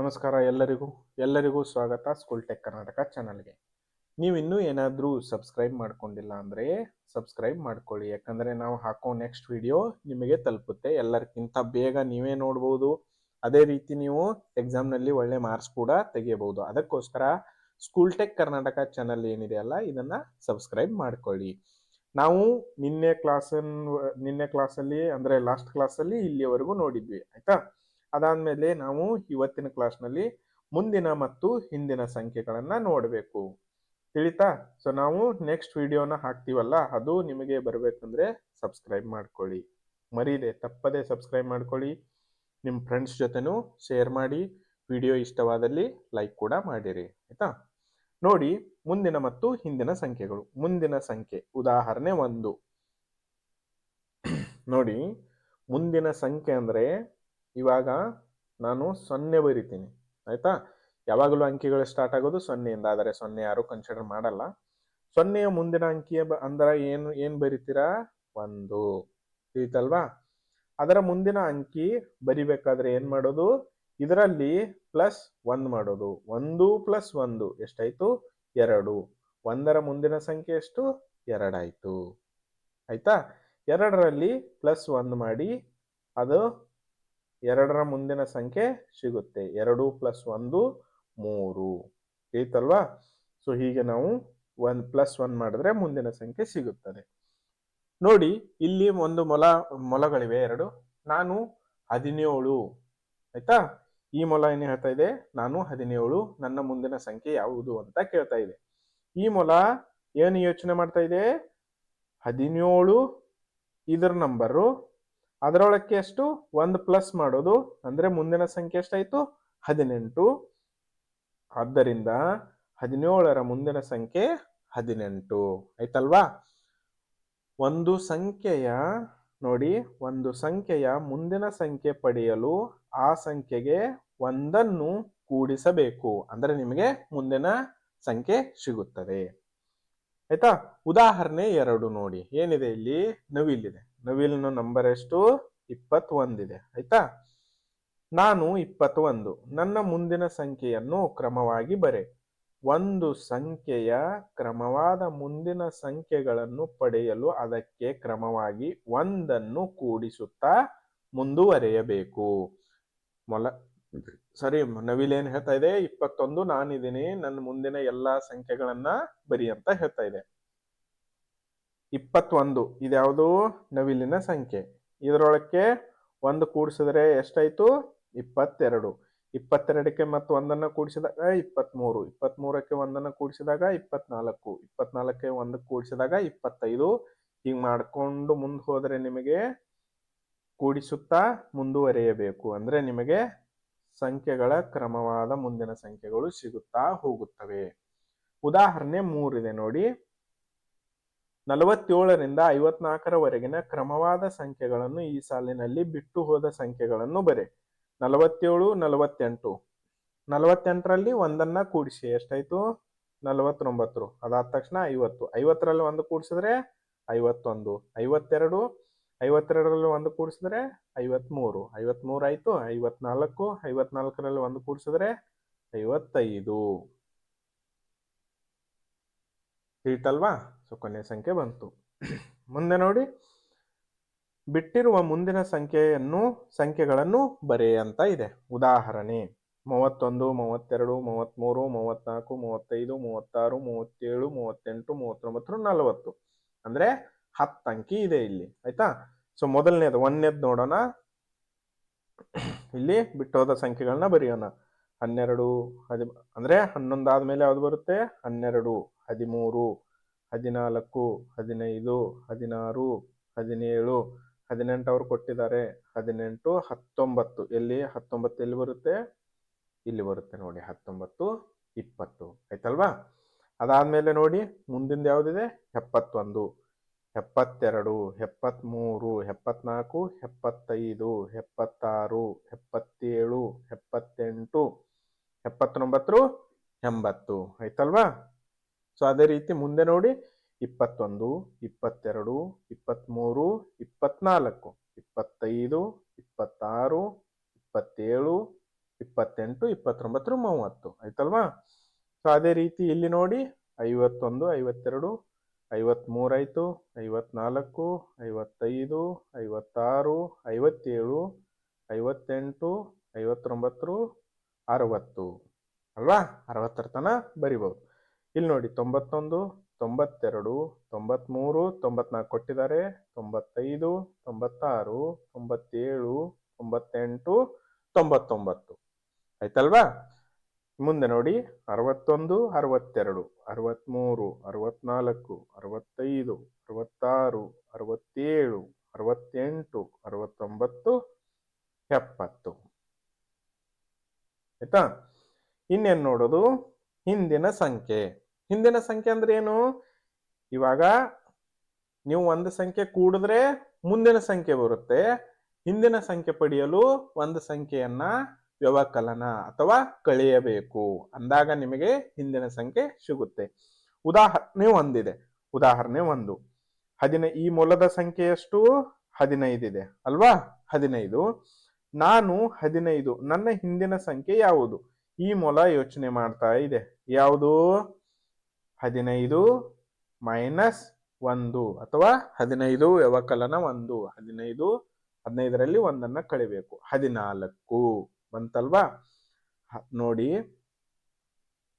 ನಮಸ್ಕಾರ ಎಲ್ಲರಿಗೂ ಎಲ್ಲರಿಗೂ ಸ್ವಾಗತ ಸ್ಕೂಲ್ ಟೆಕ್ ಕರ್ನಾಟಕ ಚಾನಲ್ಗೆ ನೀವು ಇನ್ನೂ ಏನಾದರೂ ಸಬ್ಸ್ಕ್ರೈಬ್ ಮಾಡ್ಕೊಂಡಿಲ್ಲ ಅಂದರೆ ಸಬ್ಸ್ಕ್ರೈಬ್ ಮಾಡ್ಕೊಳ್ಳಿ. ಯಾಕಂದರೆ ನಾವು ಹಾಕೋ ನೆಕ್ಸ್ಟ್ ವಿಡಿಯೋ ನಿಮಗೆ ತಲುಪುತ್ತೆ. ಎಲ್ಲರಿಗಿಂತ ಬೇಗ ನೀವೇ ನೋಡ್ಬೋದು. ಅದೇ ರೀತಿ ನೀವು ಎಕ್ಸಾಮ್ನಲ್ಲಿ ಒಳ್ಳೆ ಮಾರ್ಕ್ಸ್ ಕೂಡ ತೆಗೆಯಬಹುದು. ಅದಕ್ಕೋಸ್ಕರ ಸ್ಕೂಲ್ ಟೆಕ್ ಕರ್ನಾಟಕ ಚಾನಲ್ ಏನಿದೆ ಅಲ್ಲ, ಇದನ್ನ ಸಬ್ಸ್ಕ್ರೈಬ್ ಮಾಡ್ಕೊಳ್ಳಿ. ನಾವು ನಿನ್ನೆ ಕ್ಲಾಸನ್ ನಿನ್ನೆ ಕ್ಲಾಸಲ್ಲಿ ಅಂದರೆ ಲಾಸ್ಟ್ ಕ್ಲಾಸಲ್ಲಿ ಇಲ್ಲಿಯವರೆಗೂ ನೋಡಿದ್ವಿ, ಆಯ್ತಾ? ಅದಾದ್ಮೇಲೆ ನಾವು ಇವತ್ತಿನ ಕ್ಲಾಸ್ನಲ್ಲಿ ಮುಂದಿನ ಮತ್ತು ಹಿಂದಿನ ಸಂಖ್ಯೆಗಳನ್ನು ನೋಡಬೇಕು. ತಿಳಿತಾ? ಸೊ ನಾವು ನೆಕ್ಸ್ಟ್ ವಿಡಿಯೋನ ಹಾಕ್ತೀವಲ್ಲ, ಅದು ನಿಮಗೆ ಬರಬೇಕಂದ್ರೆ ಸಬ್ಸ್ಕ್ರೈಬ್ ಮಾಡ್ಕೊಳ್ಳಿ. ಮರೀದೆ ತಪ್ಪದೆ ಸಬ್ಸ್ಕ್ರೈಬ್ ಮಾಡ್ಕೊಳ್ಳಿ. ನಿಮ್ಮ ಫ್ರೆಂಡ್ಸ್ ಜೊತೆನೂ ಶೇರ್ ಮಾಡಿ ವಿಡಿಯೋ ಇಷ್ಟವಾದಲ್ಲಿ ಲೈಕ್ ಕೂಡ ಮಾಡಿರಿ, ಆಯ್ತಾ? ನೋಡಿ, ಮುಂದಿನ ಮತ್ತು ಹಿಂದಿನ ಸಂಖ್ಯೆಗಳು. ಮುಂದಿನ ಸಂಖ್ಯೆ, ಉದಾಹರಣೆ ಒಂದು. ನೋಡಿ, ಮುಂದಿನ ಸಂಖ್ಯೆ ಅಂದ್ರೆ ಇವಾಗ ನಾನು ಸೊನ್ನೆ ಬರಿತೀನಿ. ಆಯ್ತಾ? ಯಾವಾಗಲೂ ಅಂಕಿಗಳು ಸ್ಟಾರ್ಟ್ ಆಗೋದು ಸೊನ್ನೆಯಿಂದ, ಆದರೆ ಸೊನ್ನೆ ಯಾರು ಕನ್ಸಿಡರ್ ಮಾಡಲ್ಲ. ಸೊನ್ನೆಯ ಮುಂದಿನ ಅಂಕಿಯ ಅಂದ್ರೆ ಏನು, ಏನ್ ಬರಿತೀರಾ? ಒಂದು. ತಿಳಿತಲ್ವಾ? ಅದರ ಮುಂದಿನ ಅಂಕಿ ಬರಿಬೇಕಾದ್ರೆ ಏನ್ ಮಾಡೋದು? ಇದರಲ್ಲಿ ಪ್ಲಸ್ ಒಂದ್ ಮಾಡೋದು. ಒಂದು ಪ್ಲಸ್ ಒಂದು ಎಷ್ಟಾಯ್ತು? ಎರಡು. ಒಂದರ ಮುಂದಿನ ಸಂಖ್ಯೆ ಎಷ್ಟು? ಎರಡಾಯ್ತು. ಆಯ್ತಾ? ಎರಡರಲ್ಲಿ ಪ್ಲಸ್ ಒಂದು ಮಾಡಿ ಅದು ಎರಡರ ಮುಂದಿನ ಸಂಖ್ಯೆ ಸಿಗುತ್ತೆ. ಎರಡು ಪ್ಲಸ್ ಒಂದು, ಮೂರು. ಐತಲ್ವಾ? ಸೊ ಹೀಗೆ ನಾವು ಒನ್ ಪ್ಲಸ್ ಒನ್ ಮಾಡಿದ್ರೆ ಮುಂದಿನ ಸಂಖ್ಯೆ ಸಿಗುತ್ತದೆ. ನೋಡಿ, ಇಲ್ಲಿ ಒಂದು ಮೊಲ, ಮೊಲಗಳಿವೆ. ಎರಡು. ನಾನು ಹದಿನೇಳು. ಆಯ್ತಾ? ಈ ಮೊಲ ಏನು ಹೇಳ್ತಾ ಇದೆ? ನಾನು ಹದಿನೇಳು. ನನ್ನ ಮುಂದಿನ ಸಂಖ್ಯೆ ಯಾವುದು ಅಂತ ಕೇಳ್ತಾ ಇದೆ. ಈ ಮೊಲ ಏನು ಯೋಚನೆ ಮಾಡ್ತಾ ಇದೆ? ಹದಿನೇಳು. ಇದರ ನಂಬರು ಅದರೊಳಕ್ಕೆ ಎಷ್ಟು? ಒಂದು ಪ್ಲಸ್ ಮಾಡೋದು. ಅಂದ್ರೆ ಮುಂದಿನ ಸಂಖ್ಯೆ ಎಷ್ಟಾಯ್ತು? ಹದಿನೆಂಟು. ಆದ್ದರಿಂದ ಹದಿನೇಳರ ಮುಂದಿನ ಸಂಖ್ಯೆ ಹದಿನೆಂಟು. ಆಯ್ತಲ್ವಾ? ಒಂದು ಸಂಖ್ಯೆಯ, ನೋಡಿ, ಒಂದು ಸಂಖ್ಯೆಯ ಮುಂದಿನ ಸಂಖ್ಯೆ ಪಡೆಯಲು ಆ ಸಂಖ್ಯೆಗೆ ಒಂದನ್ನು ಕೂಡಿಸಬೇಕು. ಅಂದ್ರೆ ನಿಮಗೆ ಮುಂದಿನ ಸಂಖ್ಯೆ ಸಿಗುತ್ತದೆ. ಆಯ್ತಾ? ಉದಾಹರಣೆ ಎರಡು ನೋಡಿ. ಏನಿದೆ ಇಲ್ಲಿ? ನವಿಲಿದೆ ನವಿಲಿನ ನಂಬರ್ ಎಷ್ಟು? ಇಪ್ಪತ್ತೊಂದಿದೆ ಆಯ್ತಾ? ನಾನು ಇಪ್ಪತ್ತೊಂದು. ನನ್ನ ಮುಂದಿನ ಸಂಖ್ಯೆಯನ್ನು ಕ್ರಮವಾಗಿ ಬರೆ. ಒಂದು ಸಂಖ್ಯೆಯ ಕ್ರಮವಾದ ಮುಂದಿನ ಸಂಖ್ಯೆಗಳನ್ನು ಪಡೆಯಲು ಅದಕ್ಕೆ ಕ್ರಮವಾಗಿ ಒಂದನ್ನು ಕೂಡಿಸುತ್ತಾ ಮುಂದುವರೆಯಬೇಕು. ಮೊಲ, ಸರಿ, ನವಿಲೇನ್ ಹೇಳ್ತಾ ಇದೆ? ಇಪ್ಪತ್ತೊಂದು ನಾನಿದ್ದೀನಿ. ನನ್ನ ಮುಂದಿನ ಎಲ್ಲಾ ಸಂಖ್ಯೆಗಳನ್ನ ಬರಿ ಅಂತ ಹೇಳ್ತಾ ಇದೆ. ಇಪ್ಪತ್ತೊಂದು. ಇದ್ಯಾವುದು? ನವಿಲಿನ ಸಂಖ್ಯೆ. ಇದರೊಳಕ್ಕೆ ಒಂದು ಕೂಡಿಸಿದ್ರೆ ಎಷ್ಟಾಯ್ತು? ಇಪ್ಪತ್ತೆರಡು. ಇಪ್ಪತ್ತೆರಡಕ್ಕೆ ಮತ್ತು ಒಂದನ್ನು ಕೂಡಿಸಿದಾಗ ಇಪ್ಪತ್ತ್ಮೂರು. ಇಪ್ಪತ್ತ್ಮೂರಕ್ಕೆ ಒಂದನ್ನು ಕೂಡಿಸಿದಾಗ ಇಪ್ಪತ್ನಾಲ್ಕು ಇಪ್ಪತ್ನಾಲ್ಕಕ್ಕೆ ಒಂದಕ್ಕೆ ಕೂಡಿಸಿದಾಗ ಇಪ್ಪತ್ತೈದು. ಹೀಗೆ ಮಾಡಿಕೊಂಡು ಮುಂದೆ ಹೋದರೆ ನಿಮಗೆ ಕೂಡಿಸುತ್ತಾ ಮುಂದುವರಿಯಬೇಕು. ಅಂದ್ರೆ ನಿಮಗೆ ಸಂಖ್ಯೆಗಳ ಕ್ರಮವಾದ ಮುಂದಿನ ಸಂಖ್ಯೆಗಳು ಸಿಗುತ್ತಾ ಹೋಗುತ್ತವೆ. ಉದಾಹರಣೆ ಮೂರಿದೆ ನೋಡಿ. ನಲವತ್ತೇಳರಿಂದ ಐವತ್ನಾಲ್ಕರವರೆಗಿನ ಕ್ರಮವಾದ ಸಂಖ್ಯೆಗಳನ್ನು ಈ ಸಾಲಿನಲ್ಲಿ ಬಿಟ್ಟು ಹೋದ ಸಂಖ್ಯೆಗಳನ್ನು ಬರೆ. ನಲವತ್ತೇಳು, ನಲವತ್ತೆಂಟು. ನಲವತ್ತೆಂಟರಲ್ಲಿ ಒಂದನ್ನ ಕೂಡಿಸಿ. ಎಷ್ಟಾಯ್ತು? ನಲವತ್ತೊಂಬತ್ತು. ಅದಾದ ತಕ್ಷಣ ಐವತ್ತು. ಐವತ್ತರಲ್ಲಿ ಒಂದು ಕೂಡಿಸಿದ್ರೆ ಐವತ್ತೊಂದು. ಐವತ್ತೆರಡು, ಐವತ್ತೆರಡರಲ್ಲಿ ಒಂದು ಕೂಡಿಸಿದ್ರೆ ಐವತ್ಮೂರು. ಐವತ್ಮೂರು ಆಯ್ತು ಐವತ್ನಾಲ್ಕು, ಐವತ್ನಾಲ್ಕರಲ್ಲಿ ಒಂದು ಕೂಡಿಸಿದ್ರೆ ಐವತ್ತೈದು. ತಿಳಿತಲ್ವಾ ಸೊ ಕೊನೆಯ ಸಂಖ್ಯೆ ಬಂತು. ಮುಂದೆ ನೋಡಿ. ಬಿಟ್ಟಿರುವ ಮುಂದಿನ ಸಂಖ್ಯೆಯನ್ನು, ಸಂಖ್ಯೆಗಳನ್ನು ಬರೆ ಅಂತ ಇದೆ. ಉದಾಹರಣೆ, ಮೂವತ್ತೊಂದು, ಮೂವತ್ತೆರಡು, ಮೂವತ್ತ್ಮೂರು ಮೂವತ್ನಾಲ್ಕು ಮೂವತ್ತೈದು, ಮೂವತ್ತಾರು, ಮೂವತ್ತೇಳು, ಮೂವತ್ತೆಂಟು, ಮೂವತ್ತೊಂಬತ್ತು, ನಲವತ್ತು. ಅಂದ್ರೆ ಹತ್ತು ಅಂಕಿ ಇದೆ ಇಲ್ಲಿ. ಆಯ್ತಾ? ಸೊ ಮೊದಲನೇದು, ಒಂದನೇದು ನೋಡೋಣ. ಇಲ್ಲಿ ಬಿಟ್ಟೋದ ಸಂಖ್ಯೆಗಳನ್ನ ಬರೆಯೋಣ. ಹನ್ನೆರಡು ಹದಿ ಅಂದ್ರೆ ಹನ್ನೊಂದು ಮೇಲೆ ಯಾವ್ದು ಬರುತ್ತೆ? ಹನ್ನೆರಡು. ಹದಿಮೂರು, ಹದಿನಾಲ್ಕು, ಹದಿನೈದು, ಹದಿನಾರು, ಹದಿನೇಳು, ಹದಿನೆಂಟು ಅವ್ರು ಕೊಟ್ಟಿದ್ದಾರೆ. ಹದಿನೆಂಟು, ಹತ್ತೊಂಬತ್ತು. ಎಲ್ಲಿ ಹತ್ತೊಂಬತ್ತು ಎಲ್ಲಿ ಬರುತ್ತೆ? ಇಲ್ಲಿ ಬರುತ್ತೆ ನೋಡಿ, ಹತ್ತೊಂಬತ್ತು, ಇಪ್ಪತ್ತು. ಆಯ್ತಲ್ವಾ? ಅದಾದಮೇಲೆ ನೋಡಿ, ಮುಂದಿಂದ ಯಾವುದಿದೆ? ಎಪ್ಪತ್ತೊಂದು, ಎಪ್ಪತ್ತೆರಡು, ಎಪ್ಪತ್ತ್ಮೂರು ಎಪ್ಪತ್ನಾಲ್ಕು ಎಪ್ಪತ್ತೈದು, ಎಪ್ಪತ್ತಾರು, ಎಪ್ಪತ್ತೇಳು, ಎಪ್ಪತ್ತೆಂಟು, ಎಪ್ಪತ್ತೊಂಬತ್ತು, ಎಂಬತ್ತು. ಆಯ್ತಲ್ವಾ? ಸೊ ಅದೇ ರೀತಿ ಮುಂದೆ ನೋಡಿ, ಇಪ್ಪತ್ತೊಂದು, ಇಪ್ಪತ್ತೆರಡು, ಇಪ್ಪತ್ತ್ಮೂರು ಇಪ್ಪತ್ನಾಲ್ಕು ಇಪ್ಪತ್ತೈದು, ಇಪ್ಪತ್ತಾರು, ಇಪ್ಪತ್ತೇಳು, ಇಪ್ಪತ್ತೆಂಟು ಇಪ್ಪತ್ತೊಂಬತ್ತರು ಮೂವತ್ತು. ಆಯ್ತಲ್ವಾ? ಸೊ ಅದೇ ರೀತಿ ಇಲ್ಲಿ ನೋಡಿ, ಐವತ್ತೊಂದು, ಐವತ್ತೆರಡು ಐವತ್ತ್ಮೂರಾಯಿತು ಐವತ್ನಾಲ್ಕು ಐವತ್ತೈದು, ಐವತ್ತಾರು, ಐವತ್ತೇಳು, ಐವತ್ತೆಂಟು, ಐವತ್ತೊಂಬತ್ತು, ಅರವತ್ತು. ಅಲ್ವಾ? ಅರವತ್ತರ ತನ ಬರಿಬೋದು. ಇಲ್ಲಿ ನೋಡಿ ತೊಂಬತ್ತೊಂದು, ತೊಂಬತ್ತೆರಡು, ತೊಂಬತ್ಮೂರು, ತೊಂಬತ್ನಾಲ್ಕು ಕೊಟ್ಟಿದ್ದಾರೆ. ತೊಂಬತ್ತೈದು, ತೊಂಬತ್ತಾರು, ತೊಂಬತ್ತೇಳು, ತೊಂಬತ್ತೆಂಟು, ತೊಂಬತ್ತೊಂಬತ್ತು. ಆಯ್ತಲ್ವಾ? ಮುಂದೆ ನೋಡಿ ಅರವತ್ತೊಂದು, ಅರವತ್ತೆರಡು ಅರವತ್ತ್ಮೂರು ಅರವತ್ನಾಲ್ಕು, ಅರವತ್ತೈದು, ಅರವತ್ತಾರು, ಅರವತ್ತೇಳು, ಅರವತ್ತೆಂಟು, ಅರವತ್ತೊಂಬತ್ತು, ಎಪ್ಪತ್ತು. ಆಯ್ತಾ? ಇನ್ನೇನು ನೋಡೋದು? ಹಿಂದಿನ ಸಂಖ್ಯೆ. ಹಿಂದಿನ ಸಂಖ್ಯೆ ಅಂದ್ರೆ ಏನು? ಇವಾಗ ನೀವು ಒಂದು ಸಂಖ್ಯೆ ಕೂಡಿದ್ರೆ ಮುಂದಿನ ಸಂಖ್ಯೆ ಬರುತ್ತೆ. ಹಿಂದಿನ ಸಂಖ್ಯೆ ಪಡೆಯಲು ಒಂದು ಸಂಖ್ಯೆಯನ್ನ ವ್ಯವಕಲನ ಅಥವಾ ಕಳೆಯಬೇಕು. ಅಂದಾಗ ನಿಮಗೆ ಹಿಂದಿನ ಸಂಖ್ಯೆ ಸಿಗುತ್ತೆ. ಉದಾಹರಣೆ ಒಂದಿದೆ. ಉದಾಹರಣೆ ಒಂದು. ಹದಿನೈ, ಈ ಮೂಲದ ಸಂಖ್ಯೆ ಎಷ್ಟು? ಹದಿನೈದಿದೆ ಅಲ್ವಾ? ಹದಿನೈದು. ನಾನು ಹದಿನೈದು. ನನ್ನ ಹಿಂದಿನ ಸಂಖ್ಯೆ ಯಾವುದು? ಈ ಮೂಲ ಯೋಚನೆ ಮಾಡ್ತಾ ಇದೆ. ಯಾವುದು? ಹದಿನೈದು ಮೈನಸ್ ಒಂದು ಅಥವಾ ಹದಿನೈದು ವ್ಯವಕಲನ ಒಂದು. ಹದಿನೈದು, ಹದಿನೈದರಲ್ಲಿ ಒಂದನ್ನ ಕಳಿಬೇಕು. ಹದಿನಾಲ್ಕು ಬಂತಲ್ವಾ? ನೋಡಿ.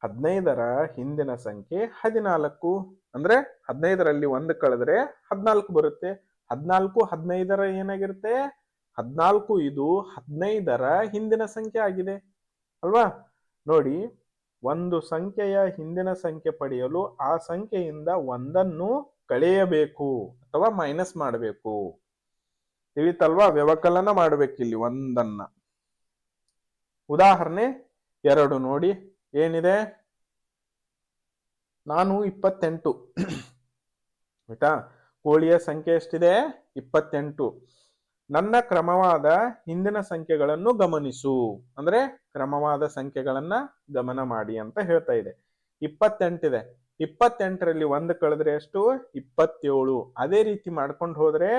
ಹದಿನೈದರ ಹಿಂದಿನ ಸಂಖ್ಯೆ ಹದಿನಾಲ್ಕು. ಅಂದ್ರೆ ಹದಿನೈದರಲ್ಲಿ ಒಂದು ಕಳೆದ್ರೆ ಹದಿನಾಲ್ಕು ಬರುತ್ತೆ. ಹದಿನಾಲ್ಕು, ಹದಿನೈದರ ಏನಾಗಿರುತ್ತೆ? ಹದಿನಾಲ್ಕು ಇದು ಹದಿನೈದರ ಹಿಂದಿನ ಸಂಖ್ಯೆ ಆಗಿದೆ. ಅಲ್ವಾ? ನೋಡಿ. ಒಂದು ಸಂಖ್ಯೆಯ ಹಿಂದಿನ ಸಂಖ್ಯೆ ಪಡೆಯಲು ಆ ಸಂಖ್ಯೆಯಿಂದ ಒಂದನ್ನು ಕಳೆಯಬೇಕು ಅಥವಾ ಮೈನಸ್ ಮಾಡಬೇಕು. ತಿಳಿತಲ್ವಾ? ವ್ಯವಕಲನ ಮಾಡ್ಬೇಕಿಲ್ಲಿ ಒಂದನ್ನ. ಉದಾಹರಣೆ ಎರಡು ನೋಡಿ. ಏನಿದೆ? ನಾನು ಇಪ್ಪತ್ತೆಂಟು. ಆಯ್ತಾ? ಕೋಳಿಯ ಸಂಖ್ಯೆ ಎಷ್ಟಿದೆ? ಇಪ್ಪತ್ತೆಂಟು. ನನ್ನ ಕ್ರಮವಾದ ಹಿಂದಿನ ಸಂಖ್ಯೆಗಳನ್ನು ಗಮನಿಸು. ಅಂದ್ರೆ ಕ್ರಮವಾದ ಸಂಖ್ಯೆಗಳನ್ನ ಗಮನ ಮಾಡಿ ಅಂತ ಹೇಳ್ತಾ ಇದೆ. ಇಪ್ಪತ್ತೆಂಟಿದೆ ಇಪ್ಪತ್ತೆಂಟರಲ್ಲಿ ಒಂದು ಕಳೆದ್ರೆ ಎಷ್ಟು? ಇಪ್ಪತ್ತೇಳು. ಅದೇ ರೀತಿ ಮಾಡ್ಕೊಂಡು ಹೋದ್ರೆ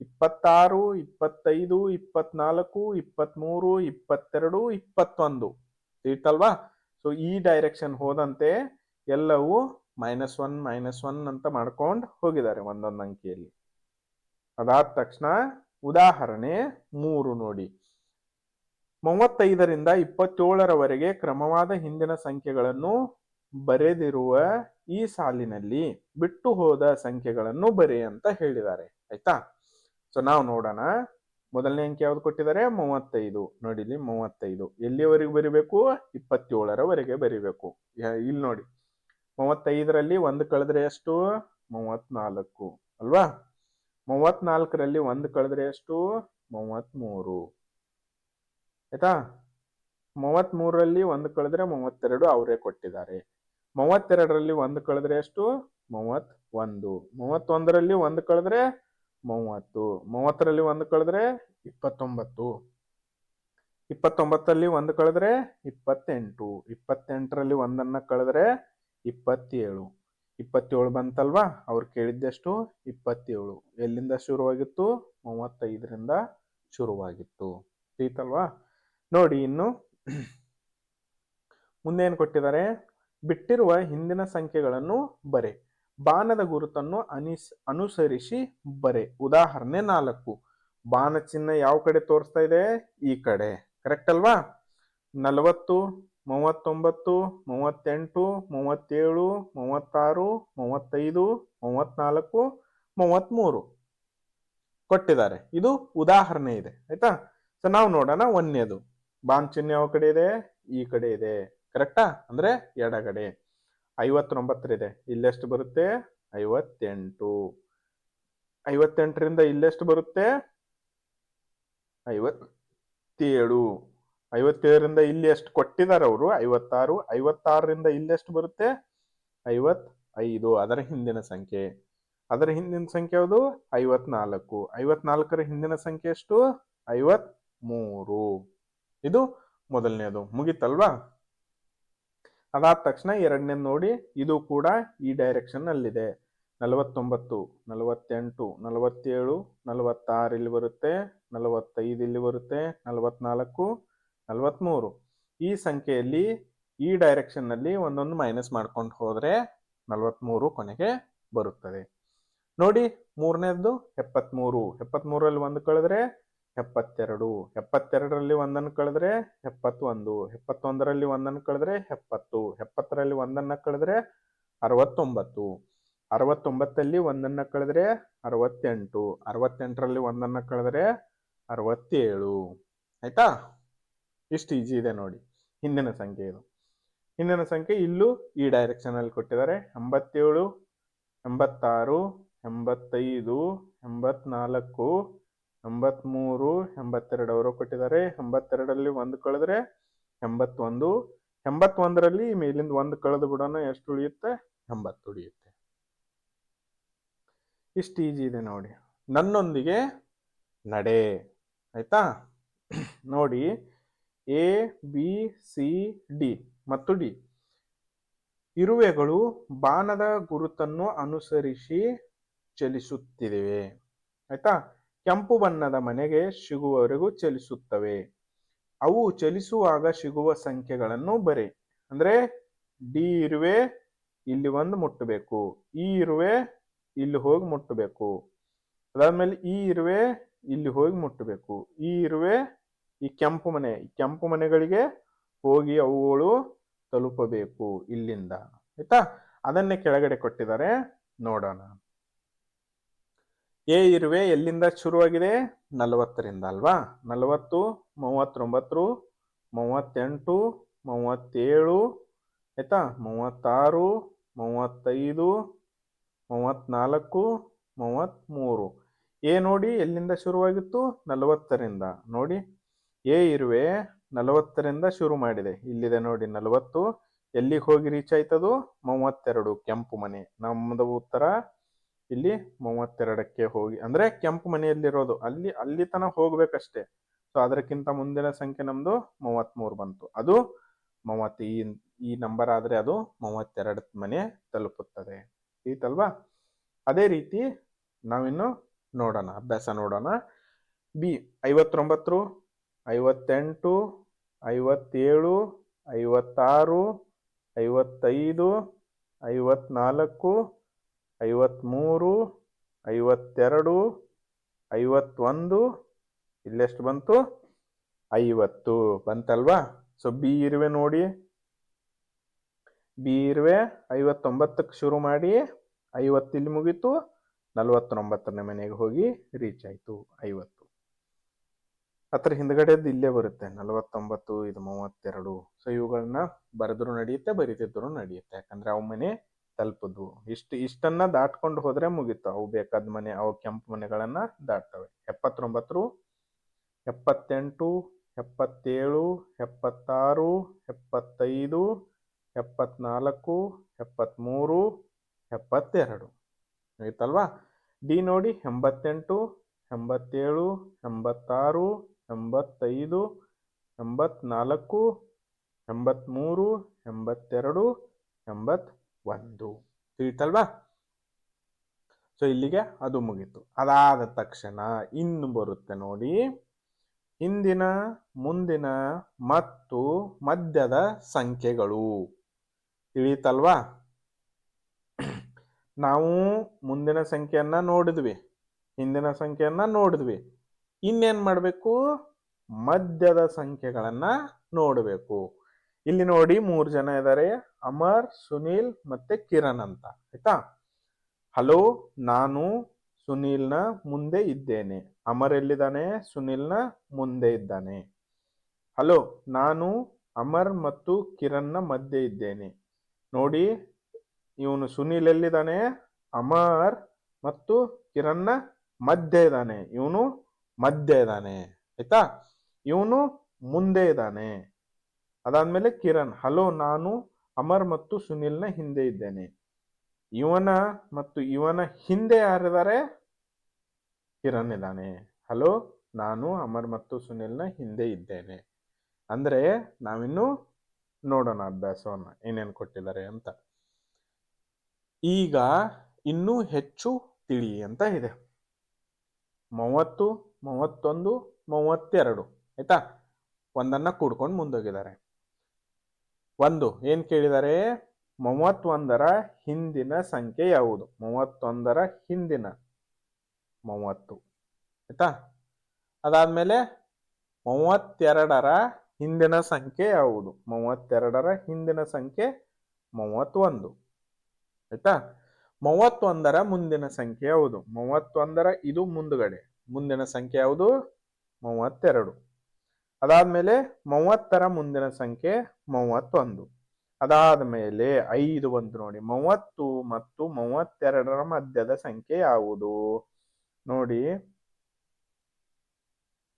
ಇಪ್ಪತ್ತಾರು, ಇಪ್ಪತ್ತೈದು, ಇಪ್ಪತ್ನಾಲ್ಕು, ಇಪ್ಪತ್ಮೂರು, ಇಪ್ಪತ್ತೆರಡು, ಇಪ್ಪತ್ತೊಂದು. ತಿಳಿತಲ್ವಾ? ಸೊ ಈ ಡೈರೆಕ್ಷನ್ ಹೋದಂತೆ ಎಲ್ಲವೂ ಮೈನಸ್ ಒನ್ ಮೈನಸ್ ಒನ್ ಅಂತ ಮಾಡ್ಕೊಂಡು ಹೋಗಿದ್ದಾರೆ ಒಂದೊಂದು ಅಂಕಿಯಲ್ಲಿ. ಅದಾದ ತಕ್ಷಣ ಉದಾಹರಣೆ ಮೂರು ನೋಡಿ. ಮೂವತ್ತೈದರಿಂದ ಇಪ್ಪತ್ತೇಳರವರೆಗೆ ಕ್ರಮವಾದ ಹಿಂದಿನ ಸಂಖ್ಯೆಗಳನ್ನು ಬರೆದಿರುವ ಈ ಸಾಲಿನಲ್ಲಿ ಬಿಟ್ಟು ಹೋದ ಸಂಖ್ಯೆಗಳನ್ನು ಬರೆ ಅಂತ ಹೇಳಿದ್ದಾರೆ. ಆಯ್ತಾ? ಸೊ ನಾವು ನೋಡೋಣ. ಮೊದಲನೇ ಅಂಕಿ ಯಾವ್ದು ಕೊಟ್ಟಿದ್ದಾರೆ? ಮೂವತ್ತೈದು. ನೋಡಿ ಇಲ್ಲಿ ಮೂವತ್ತೈದು. ಎಲ್ಲಿವರೆಗೆ ಬರಿಬೇಕು? ಇಪ್ಪತ್ತೇಳರವರೆಗೆ ಬರಿಬೇಕು. ಇಲ್ಲಿ ನೋಡಿ. ಮೂವತ್ತೈದರಲ್ಲಿ ಒಂದು ಕಳೆದ್ರೆ ಎಷ್ಟು? ಮೂವತ್ನಾಲ್ಕು. ಅಲ್ವಾ? ಮೂವತ್ನಾಲ್ಕರಲ್ಲಿ ಒಂದು ಕಳೆದ್ರೆ ಎಷ್ಟು? ಮೂವತ್ಮೂರು. ಆಯ್ತಾ? ಮೂವತ್ಮೂರರಲ್ಲಿ ಒಂದು ಕಳೆದ್ರೆ ಮೂವತ್ತೆರಡು ಅವರೇ ಕೊಟ್ಟಿದ್ದಾರೆ. ಮೂವತ್ತೆರಡರಲ್ಲಿ ಒಂದು ಕಳೆದ್ರೆ ಎಷ್ಟು? ಮೂವತ್ ಒಂದು ಮೂವತ್ತೊಂದರಲ್ಲಿ ಒಂದು ಕಳೆದ್ರೆ ಮೂವತ್ತು. ಮೂವತ್ತರಲ್ಲಿ ಒಂದು ಕಳೆದ್ರೆ ಇಪ್ಪತ್ತೊಂಬತ್ತು. ಇಪ್ಪತ್ತೊಂಬತ್ತರಲ್ಲಿ ಒಂದು ಕಳೆದ್ರೆ ಇಪ್ಪತ್ತೆಂಟು. ಇಪ್ಪತ್ತೆಂಟರಲ್ಲಿ ಒಂದನ್ನ ಕಳೆದ್ರೆ ಇಪ್ಪತ್ತೇಳು. ಇಪ್ಪತ್ತೇಳು ಬಂತಲ್ವಾ? ಅವ್ರು ಕೇಳಿದ್ದೆಷ್ಟು? ಇಪ್ಪತ್ತೇಳು. ಎಲ್ಲಿಂದ ಶುರುವಾಗಿತ್ತು? ಮೂವತ್ತೈದರಿಂದ ಶುರುವಾಗಿತ್ತು. ಸೀತಲ್ವಾ ನೋಡಿ, ಇನ್ನು ಮುಂದೇನು ಕೊಟ್ಟಿದ್ದಾರೆ? ಬಿಟ್ಟಿರುವ ಹಿಂದಿನ ಸಂಖ್ಯೆಗಳನ್ನು ಬರೆ. ಬಾಣದ ಗುರುತನ್ನು ಅನಿಸ್, ಅನುಸರಿಸಿ ಬರೆ. ಉದಾಹರಣೆ ನಾಲ್ಕು. ಬಾಣ ಚಿಹ್ನ ಯಾವ ಕಡೆ ತೋರಿಸ್ತಾ ಇದೆ? ಈ ಕಡೆ. ಕರೆಕ್ಟ್ ಅಲ್ವಾ? ನಲವತ್ತು, ಮೂವತ್ತೊಂಬತ್ತು, ಮೂವತ್ತೆಂಟು, ಮೂವತ್ತೇಳು, ಮೂವತ್ತಾರು, ಮೂವತ್ತೈದು, ಮೂವತ್ನಾಲ್ಕು, ಮೂವತ್ಮೂರು ಕೊಟ್ಟಿದ್ದಾರೆ. ಇದು ಉದಾಹರಣೆ ಇದೆ, ಆಯ್ತಾ? ಸೊ ನಾವು ನೋಡೋಣ ಒಂದನೇದು. ಬಾನ್ ಚಿಹ್ನೆ ಯಾವ ಕಡೆ ಇದೆ? ಈ ಕಡೆ ಇದೆ. ಕರೆಕ್ಟಾ? ಅಂದ್ರೆ ಎಡಗಡೆ. ಐವತ್ತೊಂಬತ್ತರಿದೆ. ಇಲ್ಲೆಷ್ಟು ಬರುತ್ತೆ? ಐವತ್ತೆಂಟು. ಐವತ್ತೆಂಟರಿಂದ ಇಲ್ಲೆಷ್ಟು ಬರುತ್ತೆ? ಐವತ್ತೇಳು. ಐವತ್ತೇಳರಿಂದ ಇಲ್ಲಿ ಎಷ್ಟು ಕೊಟ್ಟಿದ್ದಾರೆ ಅವರು? ಐವತ್ತಾರು, ಐವತ್ತಾರರಿಂದ ಇಲ್ಲೆಷ್ಟು ಬರುತ್ತೆ? ಐವತ್ ಐದು ಅದರ ಹಿಂದಿನ ಸಂಖ್ಯೆ. ಅದರ ಹಿಂದಿನ ಸಂಖ್ಯೆ ಯಾವುದು? ಐವತ್ನಾಲ್ಕು. ಐವತ್ನಾಲ್ಕರ ಹಿಂದಿನ ಸಂಖ್ಯೆ ಎಷ್ಟು? ಐವತ್ ಮೂರು ಇದು ಮೊದಲನೇದು. ಮುಗಿತಲ್ವಾ? ಅದಾದ ತಕ್ಷಣ ಎರಡನೇ ನೋಡಿ. ಇದು ಕೂಡ ಈ ಡೈರೆಕ್ಷನ್ ಅಲ್ಲಿದೆ ನಲವತ್ತೊಂಬತ್ತು, ನಲವತ್ತೆಂಟು, ನಲವತ್ತೇಳು, ನಲವತ್ತಾರು ಇಲ್ಲಿ ಬರುತ್ತೆ. ನಲವತ್ತೈದು ಇಲ್ಲಿ ಬರುತ್ತೆ. ನಲವತ್ನಾಲ್ಕು ನಲವತ್ತ್ಮೂರು ಈ ಸಂಖ್ಯೆಯಲ್ಲಿ ಈ ಡೈರೆಕ್ಷನ್ನಲ್ಲಿ ಒಂದೊಂದು ಮೈನಸ್ ಮಾಡ್ಕೊಂಡು ಹೋದರೆ ನಲವತ್ತ್ಮೂರು ಕೊನೆಗೆ ಬರುತ್ತದೆ. ನೋಡಿ, ಮೂರನೇದ್ದು ಎಪ್ಪತ್ತ್ಮೂರು ಎಪ್ಪತ್ತ್ಮೂರಲ್ಲಿ ಒಂದು ಕಳೆದ್ರೆ ಎಪ್ಪತ್ತೆರಡು. ಎಪ್ಪತ್ತೆರಡರಲ್ಲಿ ಒಂದನ್ನು ಕಳೆದ್ರೆ ಎಪ್ಪತ್ತೊಂದು. ಎಪ್ಪತ್ತೊಂದರಲ್ಲಿ ಒಂದನ್ನು ಕಳೆದ್ರೆ ಎಪ್ಪತ್ತು. ಎಪ್ಪತ್ತರಲ್ಲಿ ಒಂದನ್ನು ಕಳೆದ್ರೆ ಅರವತ್ತೊಂಬತ್ತು. ಅರವತ್ತೊಂಬತ್ತಲ್ಲಿ ಒಂದನ್ನು ಕಳೆದ್ರೆ ಅರವತ್ತೆಂಟು. ಅರವತ್ತೆಂಟರಲ್ಲಿ ಒಂದನ್ನು ಕಳೆದ್ರೆ ಅರವತ್ತೇಳು. ಆಯ್ತಾ? ಇಷ್ಟು ಈಜಿ ಇದೆ ನೋಡಿ. ಹಿಂದಿನ ಸಂಖ್ಯೆ ಇದು. ಹಿಂದಿನ ಸಂಖ್ಯೆ ಇಲ್ಲೂ ಈ ಡೈರೆಕ್ಷನಲ್ಲಿ ಕೊಟ್ಟಿದ್ದಾರೆ. ಎಂಬತ್ತೇಳು, ಎಂಬತ್ತಾರು, ಎಂಬತ್ತೈದು, ಎಂಬತ್ನಾಲ್ಕು, ಎಂಬತ್ಮೂರು, ಎಂಬತ್ತೆರಡು ಅವರು ಕೊಟ್ಟಿದ್ದಾರೆ. ಎಂಬತ್ತೆರಡರಲ್ಲಿ ಒಂದು ಕಳೆದ್ರೆ ಎಂಬತ್ತೊಂದು. ಎಂಬತ್ತೊಂದರಲ್ಲಿ ಮೇಲಿಂದ ಒಂದು ಕಳೆದು ಬಿಡೋಣ, ಎಷ್ಟು ಉಳಿಯುತ್ತೆ? ಎಂಬತ್ತು ಉಳಿಯುತ್ತೆ. ಇಷ್ಟು ಈಜಿ ಇದೆ ನೋಡಿ. ನನ್ನೊಂದಿಗೆ ನಡೆ. ಆಯ್ತಾ? ನೋಡಿ ಎ ಬಿ ಸಿ ಡಿ ಮತ್ತು ಡಿ ಇರುವೆಗಳು ಬಾಣದ ಗುರುತನ್ನು ಅನುಸರಿಸಿ ಚಲಿಸುತ್ತಿವೆ. ಆಯ್ತಾ? ಕೆಂಪು ಬಣ್ಣದ ಮನೆಗೆ ಸಿಗುವವರೆಗೂ ಚಲಿಸುತ್ತವೆ. ಅವು ಚಲಿಸುವಾಗ ಸಿಗುವ ಸಂಖ್ಯೆಗಳನ್ನು ಬರೆ. ಅಂದ್ರೆ ಡಿ ಇರುವೆ, ಇಲ್ಲಿ ಒಂದು ಮುಟ್ಟಬೇಕು. ಈ ಇರುವೆ, ಇಲ್ಲಿ ಹೋಗಿ ಮುಟ್ಟಬೇಕು. ಅದಾದ್ಮೇಲೆ ಈ ಇರುವೆ, ಇಲ್ಲಿ ಹೋಗಿ ಮುಟ್ಟಬೇಕು. ಈ ಇರುವೆ ಈ ಕೆಂಪು ಮನೆ, ಈ ಕೆಂಪು ಮನೆಗಳಿಗೆ ಹೋಗಿ ಅವುಗಳು ತಲುಪಬೇಕು ಇಲ್ಲಿಂದ. ಆಯ್ತಾ? ಅದನ್ನೇ ಕೆಳಗಡೆ ಕೊಟ್ಟಿದ್ದಾರೆ. ನೋಡೋಣ. ಎ ಇರುವೆ ಎಲ್ಲಿಂದ ಶುರುವಾಗಿದೆ? ನಲವತ್ತರಿಂದ ಅಲ್ವಾ? ನಲವತ್ತು, ಮೂವತ್ತೊಂಬತ್ತು, ಮೂವತ್ತೆಂಟು, ಮೂವತ್ತೇಳು, ಆಯ್ತಾ? ಮೂವತ್ತಾರು, ಮೂವತ್ತೈದು, ಮೂವತ್ನಾಲ್ಕು ಮೂವತ್ತ್ಮೂರು ಎ ನೋಡಿ ಎಲ್ಲಿಂದ ಶುರುವಾಗಿತ್ತು? ನಲವತ್ತರಿಂದ. ನೋಡಿ. ಎ ಇರುವೆ ನಲವತ್ತರಿಂದ ಶುರು ಮಾಡಿದೆ. ಇಲ್ಲಿದೆ ನೋಡಿ ನಲವತ್ತು. ಎಲ್ಲಿಗೆ ಹೋಗಿ ರೀಚ್ ಆಯ್ತದು? ಮೂವತ್ತೆರಡು ಕೆಂಪು ಮನೆ. ನಮ್ಮದು ಉತ್ತರ ಇಲ್ಲಿ ಮೂವತ್ತೆರಡಕ್ಕೆ ಹೋಗಿ, ಅಂದ್ರೆ ಕೆಂಪು ಮನೆಯಲ್ಲಿರೋದು. ಅಲ್ಲಿ ಅಲ್ಲಿ ತನಕ ಹೋಗ್ಬೇಕಷ್ಟೇ. ಸೊ ಅದಕ್ಕಿಂತ ಮುಂದಿನ ಸಂಖ್ಯೆ ನಮ್ದು ಮೂವತ್ತ್ಮೂರು ಬಂತು. ಅದು ಮೂವತ್ತು, ಈ ಈ ನಂಬರ್ ಆದ್ರೆ ಅದು ಮೂವತ್ತೆರಡು ಮನೆ ತಲುಪುತ್ತದೆ. ಈತಲ್ವಾ ಅದೇ ರೀತಿ ನಾವಿನ್ನು ನೋಡೋಣ, ಅಭ್ಯಾಸ ನೋಡೋಣ. ಬಿ, ಐವತ್ತೊಂಬತ್ತು ಐವತ್ತೆಂಟು, ಐವತ್ತೇಳು, ಐವತ್ತಾರು, ಐವತ್ತೈದು, ಐವತ್ನಾಲ್ಕು ಐವತ್ತ್ಮೂರು ಐವತ್ತೆರಡು, ಐವತ್ತೊಂದು. ಇಲ್ಲೆಷ್ಟು ಬಂತು? ಐವತ್ತು. ಬಂತಲ್ವಾ? ಸೊ ಬಿ ಇರುವೆ ನೋಡಿ. ಬಿ ಇರುವೆ, ಐವತ್ತೊಂಬತ್ತಕ್ಕೆ ಶುರು ಮಾಡಿ, ಐವತ್ತಿಲ್ಲಿ ಮುಗೀತು, ನಲವತ್ತೊಂಬತ್ತನೇ ಮನೆಗೆ ಹೋಗಿ ರೀಚ್ ಆಯಿತು, ಐವತ್ತು. ಹತ್ರ ಹಿಂದ್ಗಡೆದ್ದು ಇಲ್ಲೇ ಬರುತ್ತೆ, ನಲವತ್ತೊಂಬತ್ತು, ಇದು ಮೂವತ್ತೆರಡು. ಸೊ ಇವುಗಳನ್ನ ಬರೆದ್ರು ನಡೆಯುತ್ತೆ, ಬರೀತಿದ್ರು ನಡೆಯುತ್ತೆ. ಯಾಕಂದ್ರೆ ಅವು ಮನೆ ತಲುಪದ್ವು ಇಷ್ಟು, ಇಷ್ಟನ್ನ ದಾಟ್ಕೊಂಡು ಹೋದ್ರೆ ಮುಗೀತು. ಅವು ಬೇಕಾದ ಮನೆ, ಅವು ಕೆಂಪು ಮನೆಗಳನ್ನ ದಾಟ್ತವೆ. ಎಪ್ಪತ್ತೊಂಬತ್ತು, ಎಪ್ಪತ್ತೆಂಟು, ಎಪ್ಪತ್ತೇಳು, ಎಪ್ಪತ್ತಾರು, ಎಪ್ಪತ್ತೈದು, ಎಪ್ಪತ್ನಾಲ್ಕು ಎಪ್ಪತ್ತ್ಮೂರು ಎಪ್ಪತ್ತೆರಡು. ಆಯ್ತಲ್ವಾ? ಡಿ ನೋಡಿ ಎಂಬತ್ತೆಂಟು, ಎಂಬತ್ತೇಳು, ಎಂಬತ್ತಾರು ಎಂಬತ್ತೈದು, ಎಂಬತ್ನಾಲ್ಕು ಎಂಬತ್ತ್ಮೂರು ಎಂಬತ್ತೆರಡು ಎಂಬತ್ ಒಂದು ತಿಳಿತಲ್ವಾ? ಸೊ ಇಲ್ಲಿಗೆ ಅದು ಮುಗೀತು. ಅದಾದ ತಕ್ಷಣ ಇನ್ನು ಬರುತ್ತೆ ನೋಡಿ. ಹಿಂದಿನ ಮುಂದಿನ ಮತ್ತು ಮಧ್ಯದ ಸಂಖ್ಯೆಗಳು. ತಿಳಿತಲ್ವಾ? ನಾವು ಮುಂದಿನ ಸಂಖ್ಯೆಯನ್ನ ನೋಡಿದ್ವಿ. ಹಿಂದಿನ ಸಂಖ್ಯೆಯನ್ನ ನೋಡಿದ್ವಿ. ಇನ್ನೇನ್ ಮಾಡಬೇಕು? ಮಧ್ಯದ ಸಂಖ್ಯೆಗಳನ್ನ ನೋಡಬೇಕು. ಇಲ್ಲಿ ನೋಡಿ ಮೂರು ಜನ ಇದ್ದಾರೆ ಅಮರ್, ಸುನೀಲ್ ಮತ್ತೆ ಕಿರಣ್ ಅಂತ. ಆಯ್ತಾ? ಹಲೋ, ನಾನು ಸುನೀಲ್ನ ಮುಂದೆ ಇದ್ದೇನೆ. ಅಮರ್ ಎಲ್ಲಿದ್ದಾನೆ? ಸುನೀಲ್ನ ಮುಂದೆ ಇದ್ದಾನೆ. ಹಲೋ, ನಾನು ಅಮರ್ ಮತ್ತು ಕಿರಣ್ನ ಮಧ್ಯೆ ಇದ್ದೇನೆ. ನೋಡಿ, ಇವನು ಸುನೀಲ್ ಎಲ್ಲಿದ್ದಾನೆ? ಅಮರ್ ಮತ್ತು ಕಿರಣ್ನ ಮಧ್ಯೆ ಇದ್ದಾನೆ. ಇವನು ಮಧ್ಯ ಇದ್ದಾನೆ, ಆಯ್ತಾ? ಇವನು ಮುಂದೆ ಇದ್ದಾನೆ. ಅದಾದ್ಮೇಲೆ ಕಿರಣ್, ಹಲೋ, ನಾನು ಅಮರ್ ಮತ್ತು ಸುನಿಲ್ನ ಹಿಂದೆ ಇದ್ದೇನೆ. ಇವನ ಮತ್ತು ಇವನ ಹಿಂದೆ ಯಾರಿದ್ದಾರೆ? ಕಿರಣ್ ಇದ್ದಾನೆ. ಹಲೋ, ನಾನು ಅಮರ್ ಮತ್ತು ಸುನಿಲ್ನ ಹಿಂದೆ ಇದ್ದೇನೆ. ಅಂದ್ರೆ ನಾವಿನ್ನು ನೋಡೋಣ ಅಭ್ಯಾಸವನ್ನ, ಏನೇನು ಕೊಟ್ಟಿದ್ದಾರೆ ಅಂತ. ಈಗ ಇನ್ನೂ ಹೆಚ್ಚು ತಿಳಿ ಅಂತ ಇದೆ. ಮೂವತ್ತು ಮೂವತ್ತೊಂದು, ಮೂವತ್ತೆರಡು, ಆಯ್ತಾ? ಒಂದನ್ನ ಕೂಡ್ಕೊಂಡು ಮುಂದೋಗಿದ್ದಾರೆ. ಒಂದು, ಏನ್ ಕೇಳಿದ್ದಾರೆ ಮೂವತ್ತೊಂದರ ಹಿಂದಿನ ಸಂಖ್ಯೆ ಯಾವುದು? ಮೂವತ್ತೊಂದರ ಹಿಂದಿನ ಮೂವತ್ತು, ಆಯ್ತಾ? ಅದಾದ್ಮೇಲೆ ಮೂವತ್ತೆರಡರ ಹಿಂದಿನ ಸಂಖ್ಯೆ ಯಾವುದು? ಮೂವತ್ತೆರಡರ ಹಿಂದಿನ ಸಂಖ್ಯೆ ಮೂವತ್ತೊಂದು, ಆಯ್ತಾ? ಮೂವತ್ತೊಂದರ ಮುಂದಿನ ಸಂಖ್ಯೆ ಯಾವುದು? ಮೂವತ್ತೊಂದರ ಇದು ಮುಂದುಗಡೆ. ಮುಂದಿನ ಸಂಖ್ಯೆ ಯಾವುದು? ಮೂವತ್ತೆರಡು. ಅದಾದ್ಮೇಲೆ ಮೂವತ್ತರ ಮುಂದಿನ ಸಂಖ್ಯೆ ಮೂವತ್ತೊಂದು. ಅದಾದ ಮೇಲೆ ಐದು ಬಂತು ನೋಡಿ. ಮೂವತ್ತು ಮತ್ತು ಮೂವತ್ತೆರಡರ ಮಧ್ಯದ ಸಂಖ್ಯೆ ಯಾವುದು? ನೋಡಿ.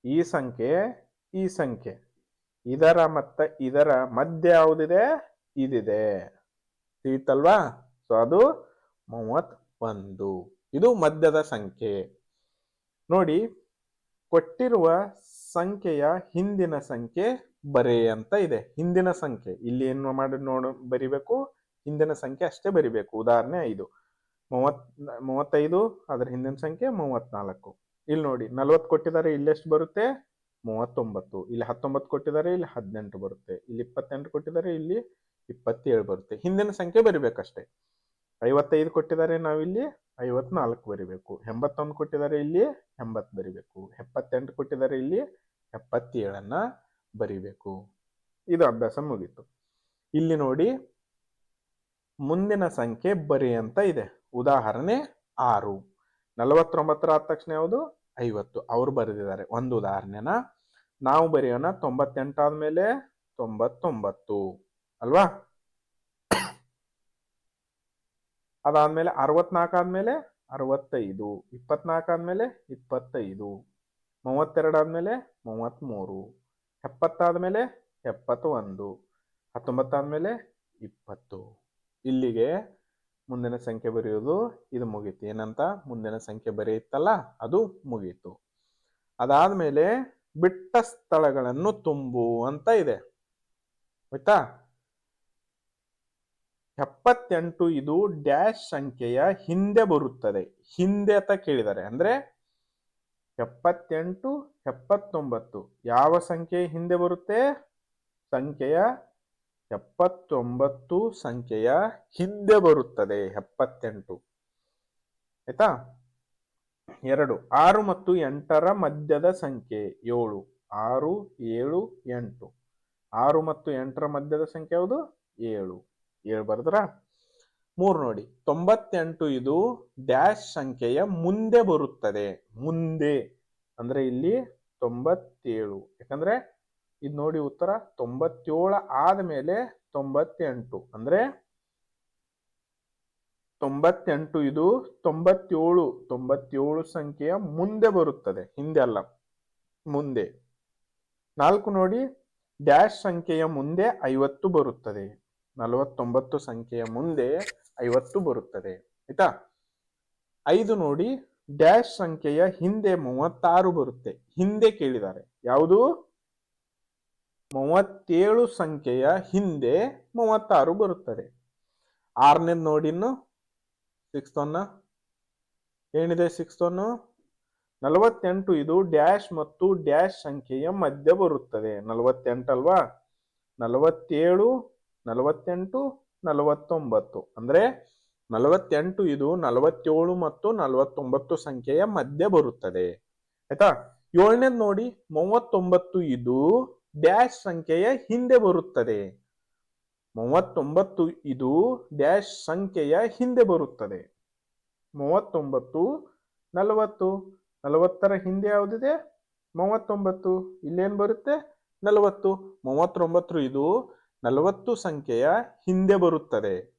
ಈ ಸಂಖ್ಯೆ ಈ ಸಂಖ್ಯೆ. ಇದರ ಮತ್ತ ಇದರ ಮಧ್ಯ ಯಾವುದಿದೆ? ಇದಿದೆ. ತಿಳಿತಲ್ವಾ? ಸೊ, ಅದು ಮೂವತ್ ಒಂದು ಇದು ಮಧ್ಯದ ಸಂಖ್ಯೆ. ನೋಡಿ, ಕೊಟ್ಟಿರುವ ಸಂಖ್ಯೆಯ ಹಿಂದಿನ ಸಂಖ್ಯೆ ಬರೆ ಅಂತ ಇದೆ. ಹಿಂದಿನ ಸಂಖ್ಯೆ. ಇಲ್ಲಿ ಏನು ಮಾಡಿ ನೋಡ, ಬರಿಬೇಕು? ಹಿಂದಿನ ಸಂಖ್ಯೆ ಅಷ್ಟೇ ಬರಿಬೇಕು. ಉದಾಹರಣೆ ಐದು. ಮೂವತ್, ಮೂವತ್ತೈದು, ಅದರ ಹಿಂದಿನ ಸಂಖ್ಯೆ ಮೂವತ್ನಾಲ್ಕು. ಇಲ್ಲಿ ನೋಡಿ, ನಲ್ವತ್ತು ಕೊಟ್ಟಿದ್ದಾರೆ, ಇಲ್ಲಿ ಎಷ್ಟು ಬರುತ್ತೆ? ಮೂವತ್ತೊಂಬತ್ತು. ಇಲ್ಲಿ ಹತ್ತೊಂಬತ್ತು ಕೊಟ್ಟಿದ್ದಾರೆ, ಇಲ್ಲಿ ಹದಿನೆಂಟು ಬರುತ್ತೆ. ಇಲ್ಲಿ ಇಪ್ಪತ್ತೆಂಟು ಕೊಟ್ಟಿದ್ದಾರೆ, ಇಲ್ಲಿ ಇಪ್ಪತ್ತೇಳು ಬರುತ್ತೆ. ಹಿಂದಿನ ಸಂಖ್ಯೆ ಬರಿಬೇಕಷ್ಟೇ. ಐವತ್ತೈದು ಕೊಟ್ಟಿದ್ದಾರೆ ನಾವಿಲ್ಲಿ, ಐವತ್ನಾಲ್ಕು ಬರಿಬೇಕು. ಎಂಬತ್ತೊಂದು ಕೊಟ್ಟಿದ್ದಾರೆ ಇಲ್ಲಿ, ಎಂಬತ್ತು ಬರಿಬೇಕು. ಎಪ್ಪತ್ತೆಂಟು ಕೊಟ್ಟಿದ್ದಾರೆ ಇಲ್ಲಿ, ಎಪ್ಪತ್ತೇಳನ್ನ ಬರಿಬೇಕು. ಇದು ಅಭ್ಯಾಸ ಮುಗೀತು. ಇಲ್ಲಿ ನೋಡಿ, ಮುಂದಿನ ಸಂಖ್ಯೆ ಬರಿ ಅಂತ ಇದೆ. ಉದಾಹರಣೆ ಆರು. ನಲವತ್ತೊಂಬತ್ತರ ಆದ ತಕ್ಷಣ ಯಾವುದು? ಐವತ್ತು. ಅವರು ಬರೆದಿದ್ದಾರೆ ಒಂದು ಉದಾಹರಣೆನ. ನಾವು ಬರೆಯೋಣ ತೊಂಬತ್ತೆಂಟಾದ್ಮೇಲೆ ತೊಂಬತ್ತೊಂಬತ್ತು. ಅಲ್ವಾ? ಅದಾದ್ಮೇಲೆ ಅರವತ್ನಾಲ್ಕು ಆದ್ಮೇಲೆ ಅರವತ್ತೈದು ಇಪ್ಪತ್ನಾಲ್ಕು ಆದ್ಮೇಲೆ ಇಪ್ಪತ್ತೈದು ಮೂವತ್ತೆರಡು ಆದ್ಮೇಲೆ ಮೂವತ್ತ್ಮೂರು ಎಪ್ಪತ್ತಾದ್ಮೇಲೆ ಎಪ್ಪತ್ತೊಂದು, ಹತ್ತೊಂಬತ್ತಾದ್ಮೇಲೆ ಇಪ್ಪತ್ತು. ಇಲ್ಲಿಗೆ ಮುಂದಿನ ಸಂಖ್ಯೆ ಬರೆಯೋದು ಇದು ಮುಗೀತು. ಏನಂತ? ಮುಂದಿನ ಸಂಖ್ಯೆ ಬರೆಯುತ್ತಲ್ಲ, ಅದು ಮುಗೀತು. ಅದಾದ್ಮೇಲೆ ಬಿಟ್ಟ ಸ್ಥಳಗಳನ್ನು ತುಂಬು ಅಂತ ಇದೆ. ಆಯ್ತಾ? ಎಪ್ಪತ್ತೆಂಟು ಇದು ಡ್ಯಾಶ್ ಸಂಖ್ಯೆಯ ಹಿಂದೆ ಬರುತ್ತದೆ. ಹಿಂದೆ ಅಂತ ಕೇಳಿದ್ದಾರೆ. ಅಂದ್ರೆ ಎಪ್ಪತ್ತೆಂಟು, ಎಪ್ಪತ್ತೊಂಬತ್ತು. ಯಾವ ಸಂಖ್ಯೆ ಹಿಂದೆ ಬರುತ್ತೆ? ಸಂಖ್ಯೆಯ ಎಪ್ಪತ್ತೊಂಬತ್ತು ಸಂಖ್ಯೆಯ ಹಿಂದೆ ಬರುತ್ತದೆ. ಎಪ್ಪತ್ತೆಂಟು. ಆಯ್ತಾ? ಎರಡು, ಆರು ಮತ್ತು ಎಂಟರ ಮಧ್ಯದ ಸಂಖ್ಯೆ ಏಳು. ಆರು, ಏಳು, ಎಂಟು. ಆರು ಮತ್ತು ಎಂಟರ ಮಧ್ಯದ ಸಂಖ್ಯೆ ಯಾವುದು? ಏಳು. ಏಳು ಬರೆದ್ರ? ಮೂರು ನೋಡಿ. ತೊಂಬತ್ತೆಂಟು ಇದು ಡ್ಯಾಶ್ ಸಂಖ್ಯೆಯ ಮುಂದೆ ಬರುತ್ತದೆ. ಮುಂದೆ. ಅಂದ್ರೆ ಇಲ್ಲಿ ತೊಂಬತ್ತೇಳು. ಯಾಕಂದ್ರೆ ಇದು ನೋಡಿ ಉತ್ತರ, ತೊಂಬತ್ತೇಳು ಆದ್ಮೇಲೆ ತೊಂಬತ್ತೆಂಟು. ಅಂದ್ರೆ ತೊಂಬತ್ತೆಂಟು ಇದು ತೊಂಬತ್ತೇಳು. ತೊಂಬತ್ತೇಳು ಸಂಖ್ಯೆಯ ಮುಂದೆ ಬರುತ್ತದೆ. ಹಿಂದೆ ಅಲ್ಲ. ಮುಂದೆ. ನಾಲ್ಕು ನೋಡಿ. ಡ್ಯಾಶ್ ಸಂಖ್ಯೆಯ ಮುಂದೆ ಐವತ್ತು ಬರುತ್ತದೆ. ನಲವತ್ತೊಂಬತ್ತು ಸಂಖ್ಯೆಯ ಮುಂದೆ ಐವತ್ತು ಬರುತ್ತದೆ. ಆಯ್ತಾ? ಐದು ನೋಡಿ, ಡ್ಯಾಶ್ ಸಂಖ್ಯೆಯ ಹಿಂದೆ ಮೂವತ್ತಾರು ಬರುತ್ತೆ. ಹಿಂದೆ ಕೇಳಿದ್ದಾರೆ. ಯಾವುದು? ಮೂವತ್ತೇಳು ಸಂಖ್ಯೆಯ ಹಿಂದೆ ಮೂವತ್ತಾರು ಬರುತ್ತದೆ. ಆರನೇದು ನೋಡಿ ಇನ್ನು. ಸಿಕ್ಸ್ತ್ ಒನ್ ಏನಿದೆ ಸಿಕ್ಸ್ ಒನ್ ನಲವತ್ತೆಂಟು ಇದು ಡ್ಯಾಶ್ ಮತ್ತು ಡ್ಯಾಶ್ ಸಂಖ್ಯೆಯ ಮಧ್ಯ ಬರುತ್ತದೆ. ನಲವತ್ತೆಂಟಲ್ವಾ ನಲವತ್ತೇಳು ನಲವತ್ತೆಂಟು, ನಲವತ್ತೊಂಬತ್ತು. ಅಂದ್ರೆ ನಲವತ್ತೆಂಟು ಇದು ನಲವತ್ತೇಳು ಮತ್ತು ನಲವತ್ತೊಂಬತ್ತು ಸಂಖ್ಯೆಯ ಮಧ್ಯ ಬರುತ್ತದೆ. ಆಯ್ತಾ? ಏಳನೇದು ನೋಡಿ, ಮೂವತ್ತೊಂಬತ್ತು ಇದು ಡ್ಯಾಶ್ ಸಂಖ್ಯೆಯ ಹಿಂದೆ ಬರುತ್ತದೆ. ಮೂವತ್ತೊಂಬತ್ತು ಇದು ಡ್ಯಾಶ್ ಸಂಖ್ಯೆಯ ಹಿಂದೆ ಬರುತ್ತದೆ. ಮೂವತ್ತೊಂಬತ್ತು, ನಲವತ್ತು. ನಲವತ್ತರ ಹಿಂದೆ ಯಾವುದಿದೆ? ಮೂವತ್ತೊಂಬತ್ತು. ಇಲ್ಲೇನು ಬರುತ್ತೆ? ನಲವತ್ತು. ಮೂವತ್ತೊಂಬತ್ತು ಇದು ನಲವತ್ತು ಸಂಖ್ಯೆಯ ಹಿಂದೆ ಬರುತ್ತದೆ.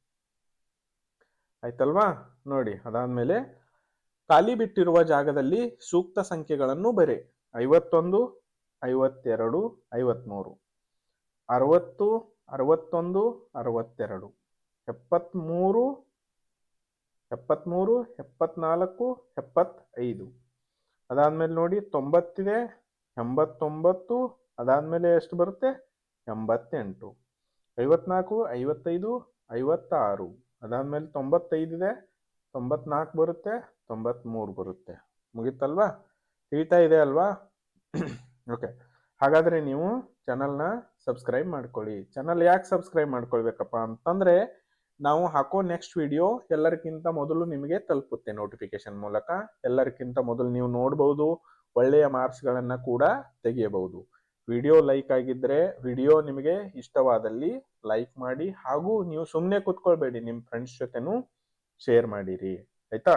ಆಯ್ತಲ್ವಾ? ನೋಡಿ, ಅದಾದ್ಮೇಲೆ ಖಾಲಿ ಬಿಟ್ಟಿರುವ ಜಾಗದಲ್ಲಿ ಸೂಕ್ತ ಸಂಖ್ಯೆಗಳನ್ನು ಬರೆ. ಐವತ್ತೊಂದು, ಐವತ್ತೆರಡು, ಐವತ್ಮೂರು. ಅರವತ್ತು, ಅರವತ್ತೊಂದು, ಅರವತ್ತೆರಡು. ಎಪ್ಪತ್ತ್ಮೂರು ಎಪ್ಪತ್ತ್ಮೂರು ಎಪ್ಪತ್ನಾಲ್ಕು, ಎಪ್ಪತ್ತೈದು. ಅದಾದ್ಮೇಲೆ ನೋಡಿ, ತೊಂಬತ್ತಿದೆ, ಎಂಬತ್ತೊಂಬತ್ತು, ಅದಾದ್ಮೇಲೆ ಎಷ್ಟು ಬರುತ್ತೆ? ಎಂಬತ್ತೆಂಟು. ಐವತ್ನಾಲ್ಕು, ಐವತ್ತೈದು, ಐವತ್ತಾರು. ಅದಾದ್ಮೇಲೆ ತೊಂಬತ್ತೈದಿದೆ ತೊಂಬತ್ನಾಲ್ಕು ಬರುತ್ತೆ, ತೊಂಬತ್ಮೂರು ಬರುತ್ತೆ. ಮುಗೀತಲ್ವಾ? ತಿಳಿತಾ ಇದೆ ಅಲ್ವಾ? ಓಕೆ ಹಾಗಾದ್ರೆ ನೀವು ಚಾನಲ್ನ ಸಬ್ಸ್ಕ್ರೈಬ್ ಮಾಡ್ಕೊಳ್ಳಿ. ಚಾನಲ್ ಯಾಕೆ ಸಬ್ಸ್ಕ್ರೈಬ್ ಮಾಡ್ಕೊಳ್ಬೇಕಪ್ಪ ಅಂತಂದ್ರೆ, ನಾವು ಹಾಕೋ ನೆಕ್ಸ್ಟ್ ವಿಡಿಯೋ ಎಲ್ಲರಿಗಿಂತ ಮೊದಲು ನಿಮಗೆ ತಲುಪುತ್ತೆ ನೋಟಿಫಿಕೇಶನ್ ಮೂಲಕ. ಎಲ್ಲರಿಗಿಂತ ಮೊದಲು ನೀವು ನೋಡ್ಬೋದು, ಒಳ್ಳೆಯ ಮಾರ್ಕ್ಸ್ಗಳನ್ನು ಕೂಡ ತೆಗೆಯಬಹುದು. ವಿಡಿಯೋ ಲೈಕ್ ಆಗಿದ್ರೆ ವಿಡಿಯೋ ನಿಮಗೆ ಇಷ್ಟವಾದಲ್ಲಿ ಲೈಕ್ ಮಾಡಿ ಹಾಗೂ ನೀವು ಸುಮ್ಮನೆ ಕೂತ್ಕೊಳ್ಬೇಡಿ, ನಿಮ್ಮ ಫ್ರೆಂಡ್ಸ್ ಜೊತೆನೂ ಶೇರ್ ಮಾಡಿರಿ. ಆಯ್ತಾ?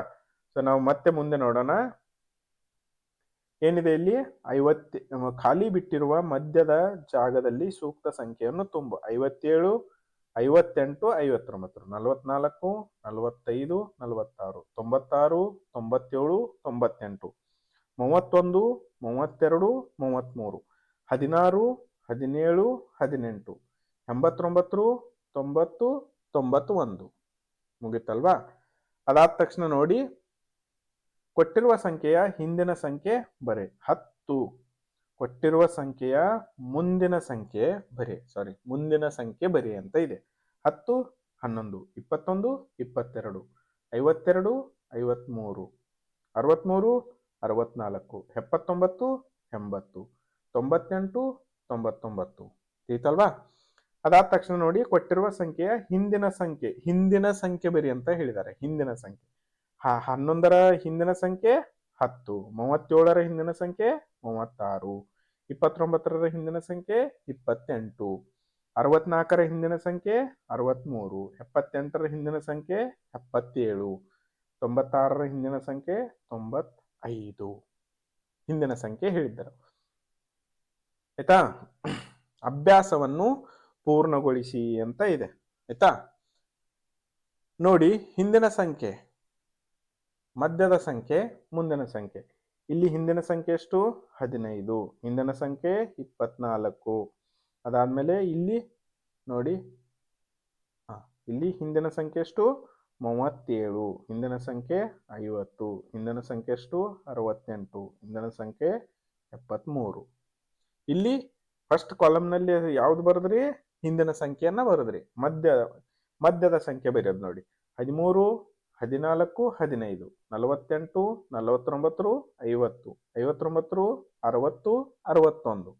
ಸೊ ನಾವು ಮತ್ತೆ ಮುಂದೆ ನೋಡೋಣ. ಏನಿದೆ ಇಲ್ಲಿ? ಐವತ್ತು ಖಾಲಿ ಬಿಟ್ಟಿರುವ ಮಧ್ಯದ ಜಾಗದಲ್ಲಿ ಸೂಕ್ತ ಸಂಖ್ಯೆಯನ್ನು ತುಂಬು. ಐವತ್ತೇಳು, ಐವತ್ತೆಂಟು, ಐವತ್ತೊಂಬತ್ತು, ನಲವತ್ನಾಲ್ಕು, ನಲವತ್ತೈದು, ನಲವತ್ತಾರು, ತೊಂಬತ್ತಾರು, ತೊಂಬತ್ತೇಳು, ತೊಂಬತ್ತೆಂಟು, ಮೂವತ್ತೊಂದು, ಮೂವತ್ತೆರಡು, ಮೂವತ್ತ್ಮೂರು. ಹದಿನಾರು, ಹದಿನೇಳು, ಹದಿನೆಂಟು, ಎಂಬತ್ತೊಂಬತ್ತು, ತೊಂಬತ್ತು ತೊಂಬತ್ತು ಒಂದು ಮುಗಿತಲ್ವಾ? ಅದಾದ ತಕ್ಷಣ ನೋಡಿ, ಕೊಟ್ಟಿರುವ ಸಂಖ್ಯೆಯ ಹಿಂದಿನ ಸಂಖ್ಯೆ ಬರೆ. ಹತ್ತು. ಕೊಟ್ಟಿರುವ ಸಂಖ್ಯೆಯ ಮುಂದಿನ ಸಂಖ್ಯೆ ಬರೆ. ಸಾರಿ ಮುಂದಿನ ಸಂಖ್ಯೆ ಬರೆ ಅಂತ ಇದೆ. ಹತ್ತು, ಹನ್ನೊಂದು, ಇಪ್ಪತ್ತೊಂದು, ಇಪ್ಪತ್ತೆರಡು, ಐವತ್ತೆರಡು ಐವತ್ತ್ಮೂರು ಅರವತ್ತ್ಮೂರು ಅರವತ್ನಾಲ್ಕು, ಎಪ್ಪತ್ತೊಂಬತ್ತು, ಎಂಬತ್ತು. ತೊಂಬತ್ತೆಂಟು, ತೊಂಬತ್ತೊಂಬತ್ತು. ಐತಲ್ವಾ ಅದಾದ ತಕ್ಷಣ ನೋಡಿ, ಕೊಟ್ಟಿರುವ ಸಂಖ್ಯೆಯ ಹಿಂದಿನ ಸಂಖ್ಯೆ ಹಿಂದಿನ ಸಂಖ್ಯೆ ಬರಿ ಅಂತ ಹೇಳಿದ್ದಾರೆ, ಹಿಂದಿನ ಸಂಖ್ಯೆ. ಹ, ಹನ್ನೊಂದರ ಹಿಂದಿನ ಸಂಖ್ಯೆ ಹತ್ತು, ಮೂವತ್ತೇಳರ ಹಿಂದಿನ ಸಂಖ್ಯೆ ಮೂವತ್ತಾರು ಇಪ್ಪತ್ತೊಂಬತ್ತರ ಹಿಂದಿನ ಸಂಖ್ಯೆ ಇಪ್ಪತ್ತೆಂಟು, ಅರವತ್ನಾಲ್ಕರ ಹಿಂದಿನ ಸಂಖ್ಯೆ ಅರವತ್ತ್ಮೂರು ಎಪ್ಪತ್ತೆಂಟರ ಹಿಂದಿನ ಸಂಖ್ಯೆ ಎಪ್ಪತ್ತೇಳು, ತೊಂಬತ್ತಾರರ ಹಿಂದಿನ ಸಂಖ್ಯೆ ತೊಂಬತ್ತೈದು. ಹಿಂದಿನ ಸಂಖ್ಯೆ ಹೇಳಿದ್ದರು. ಆಯ್ತಾ? ಅಭ್ಯಾಸವನ್ನು ಪೂರ್ಣಗೊಳಿಸಿ ಅಂತ ಇದೆ. ಆಯ್ತಾ? ನೋಡಿ, ಹಿಂದಿನ ಸಂಖ್ಯೆ, ಮಧ್ಯದ ಸಂಖ್ಯೆ, ಮುಂದಿನ ಸಂಖ್ಯೆ. ಇಲ್ಲಿ ಹಿಂದಿನ ಸಂಖ್ಯೆ ಎಷ್ಟು? ಹದಿನೈದು. ಹಿಂದಿನ ಸಂಖ್ಯೆ ಇಪ್ಪತ್ನಾಲ್ಕು. ಅದಾದ್ಮೇಲೆ ಇಲ್ಲಿ, ನೋಡಿ ಇಲ್ಲಿ ಹಿಂದಿನ ಸಂಖ್ಯೆ ಎಷ್ಟು? ಮೂವತ್ತೇಳು. ಹಿಂದಿನ ಸಂಖ್ಯೆ ಐವತ್ತು. ಹಿಂದಿನ ಸಂಖ್ಯೆ ಎಷ್ಟು? ಅರವತ್ತೆಂಟು. ಹಿಂದಿನ ಸಂಖ್ಯೆ ಎಪ್ಪತ್ತ್ಮೂರು. ಇಲ್ಲಿ ಫಸ್ಟ್ ಕಾಲಮ್ನಲ್ಲಿ ಯಾವ್ದು ಬರೆದ್ರಿ? ಹಿಂದಿನ ಸಂಖ್ಯೆಯನ್ನ ಬರೆದ್ರಿ. ಮಧ್ಯ, ಮಧ್ಯದ ಸಂಖ್ಯೆ ಬರೆಯೋದು ನೋಡಿ. ಹದಿಮೂರು, ಹದಿನಾಲ್ಕು, ಹದಿನೈದು, ನಲವತ್ತೆಂಟು, ನಲವತ್ತೊಂಬತ್ತು, ಐವತ್ತು, ಐವತ್ತೊಂಬತ್ತು, ಅರವತ್ತು, ಅರವತ್ತೊಂದು,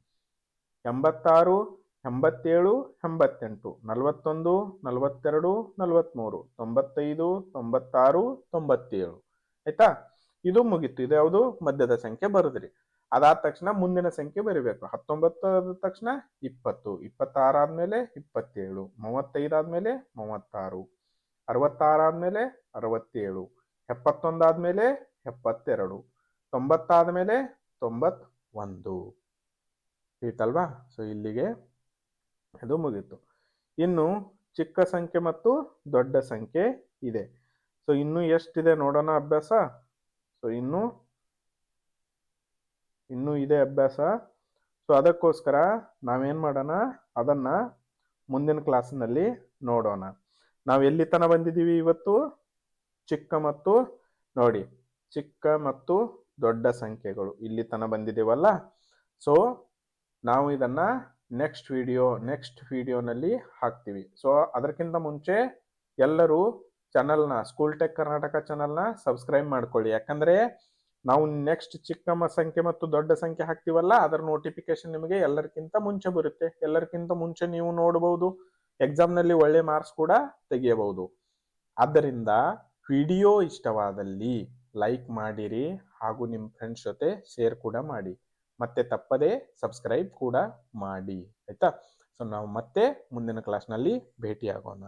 ಎಂಬತ್ತಾರು, ಎಂಬತ್ತೇಳು, ಎಂಬತ್ತೆಂಟು, ನಲವತ್ತೊಂದು, ನಲವತ್ತೆರಡು ನಲವತ್ತ್ಮೂರು ತೊಂಬತ್ತೈದು, ತೊಂಬತ್ತಾರು, ತೊಂಬತ್ತೇಳು. ಆಯ್ತಾ? ಇದು ಮುಗೀತು. ಇದು ಯಾವುದು? ಮಧ್ಯದ ಸಂಖ್ಯೆ ಬರೆದ್ರಿ. ಅದಾದ ತಕ್ಷಣ ಮುಂದಿನ ಸಂಖ್ಯೆ ಬರಿಬೇಕು. ಆದ ತಕ್ಷಣ ಇಪ್ಪತ್ತು ಇಪ್ಪತ್ತಾರಾದ್ಮೇಲೆ ಇಪ್ಪತ್ತೇಳು ಮೂವತ್ತೈದಾದ್ಮೇಲೆ ಮೂವತ್ತಾರು ಅರವತ್ತಾರಾದ್ಮೇಲೆ ಅರವತ್ತೇಳು ಎಪ್ಪತ್ತೊಂದಾದ್ಮೇಲೆ ಎಪ್ಪತ್ತೆರಡು ತೊಂಬತ್ತಾದ್ಮೇಲೆ ತೊಂಬತ್ ಒಂದು ಆಯ್ತಲ್ವಾ ಸೊ ಇಲ್ಲಿಗೆ ಅದು ಮುಗೀತು. ಇನ್ನು ಚಿಕ್ಕ ಸಂಖ್ಯೆ ಮತ್ತು ದೊಡ್ಡ ಸಂಖ್ಯೆ ಇದೆ. ಸೊ ಇನ್ನು ಎಷ್ಟಿದೆ ನೋಡೋಣ ಅಭ್ಯಾಸ? ಸೊ ಇನ್ನು ಇನ್ನೂ ಇದೆ ಅಭ್ಯಾಸ. ಸೊ ಅದಕ್ಕೋಸ್ಕರ ನಾವೇನು ಮಾಡೋಣ? ಅದನ್ನು ಮುಂದಿನ ಕ್ಲಾಸ್ನಲ್ಲಿ ನೋಡೋಣ. ನಾವು ಎಲ್ಲಿ ತನ ಬಂದಿದ್ದೀವಿ ಇವತ್ತು? ಚಿಕ್ಕ ಮತ್ತು ನೋಡಿ, ಚಿಕ್ಕ ಮತ್ತು ದೊಡ್ಡ ಸಂಖ್ಯೆಗಳು ಇಲ್ಲಿ ತನ ಬಂದಿದ್ದೀವಲ್ಲ? ಸೊ ನಾವು ಇದನ್ನು ನೆಕ್ಸ್ಟ್ ವಿಡಿಯೋ ನೆಕ್ಸ್ಟ್ ವಿಡಿಯೋನಲ್ಲಿ ಹಾಕ್ತೀವಿ. ಸೊ ಅದಕ್ಕಿಂತ ಮುಂಚೆ ಎಲ್ಲರೂ ಚಾನಲ್ನ ಸ್ಕೂಲ್ ಟೆಕ್ ಕರ್ನಾಟಕ ಚಾನಲ್ನ ಸಬ್ಸ್ಕ್ರೈಬ್ ಮಾಡ್ಕೊಳ್ಳಿ. ಯಾಕಂದರೆ ನಾವು ನೆಕ್ಸ್ಟ್ ಚಿಕ್ಕ ಸಂಖ್ಯೆ ಮತ್ತು ದೊಡ್ಡ ಸಂಖ್ಯೆ ಹಾಕ್ತಿವಲ್ಲ, ಅದರ ನೋಟಿಫಿಕೇಶನ್ ನಿಮಗೆ ಎಲ್ಲರಿಗಿಂತ ಮುಂಚೆ ಬರುತ್ತೆ. ಎಲ್ಲರಿಗಿಂತ ಮುಂಚೆ ನೀವು ನೋಡಬಹುದು ಎಕ್ಸಾಮ್ನಲ್ಲಿ ಒಳ್ಳೆ ಮಾರ್ಕ್ಸ್ ಕೂಡ ತೆಗೆಯಬಹುದು. ಆದ್ದರಿಂದ ವಿಡಿಯೋ ಇಷ್ಟವಾದಲ್ಲಿ ಲೈಕ್ ಮಾಡಿರಿ ಹಾಗೂ ನಿಮ್ಮ ಫ್ರೆಂಡ್ಸ್ ಜೊತೆ ಶೇರ್ ಕೂಡ ಮಾಡಿ. ಮತ್ತೆ ತಪ್ಪದೆ ಸಬ್ಸ್ಕ್ರೈಬ್ ಕೂಡ ಮಾಡಿ. ಆಯ್ತಾ? ಸೊ ನಾವು ಮತ್ತೆ ಮುಂದಿನ ಕ್ಲಾಸ್ನಲ್ಲಿ ಭೇಟಿಯಾಗೋಣ.